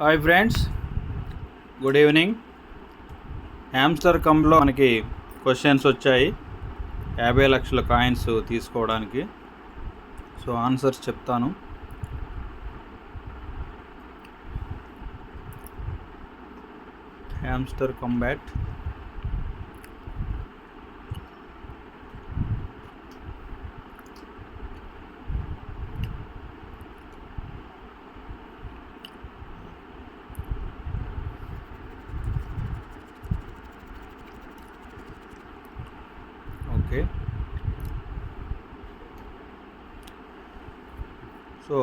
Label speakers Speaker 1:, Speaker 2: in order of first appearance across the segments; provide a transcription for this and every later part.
Speaker 1: Hi friends good evening hamster కంప్లో మనకి questions వచ్చాయి. యాభై లక్షల కాయిన్స్ తీసుకోవడానికి. సో ఆన్సర్స్ చెప్తాను. Hamster combat okay. సో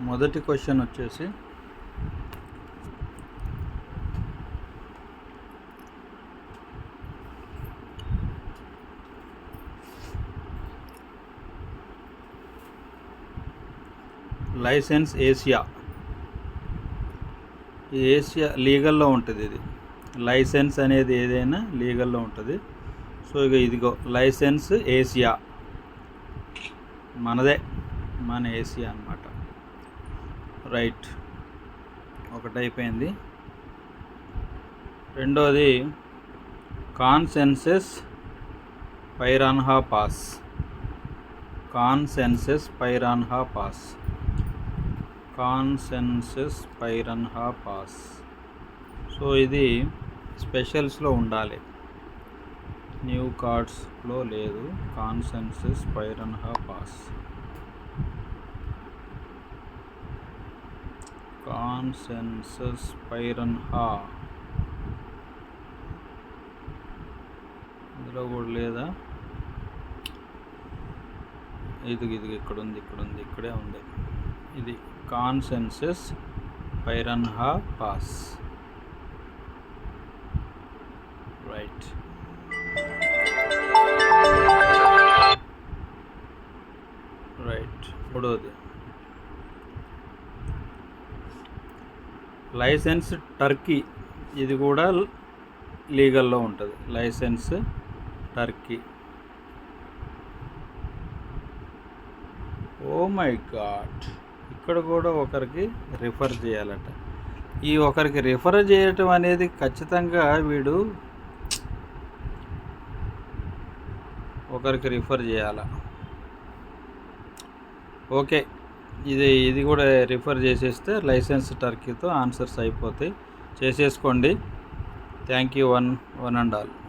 Speaker 1: మొదటి క్వశ్చన్ వచ్చేసి లైసెన్స్ ఏసియా. ఏసియా లీగల్లో ఉంటుంది ఇది. లైసెన్స్ అనేది ఏదైనా లీగల్లో ఉంటుంది. సో ఇక ఇదిగో లైసెన్స్ ఏసియా. మనదే మన ఏసియా అనమాట రైట్ ఒకటైపోయింది. రెండోది consensus piranha pass. Consensus piranha pass. Consensus piranha pass. So ఇది స్పెషల్స్లో ఉండాలి. న్యూ కార్డ్స్లో లేదు. Consensus piranha pass. Consensus piranha. ఇందులో కూడా లేదా? ఇది ఇది ఇక్కడ ఉంది ఇక్కడ ఉంది ఇక్కడే ఉంది. ఇది కాన్సెన్సెస్ పైరన్హా పాస్. రైట్. మూడవది లైసెన్స్ టర్కీ. ఇది కూడా లీగల్లో ఉంటుంది. Licence Turkey. Oh my god. ఇక్కడ కూడా ఒకరికి రిఫర్ చేయాలట. ఈ ఒకరికి రిఫర్ చేయటం అనేది ఖచ్చితంగా వీడు ఒకరికి రిఫర్ చేయాలా? ఓకే. ఇది ఇది కూడా రిఫర్ చేసేస్తే లైసెన్స్ టర్కీతో ఆన్సర్స్ అయిపోతాయి. చేసేసుకోండి. Thank you one one and all.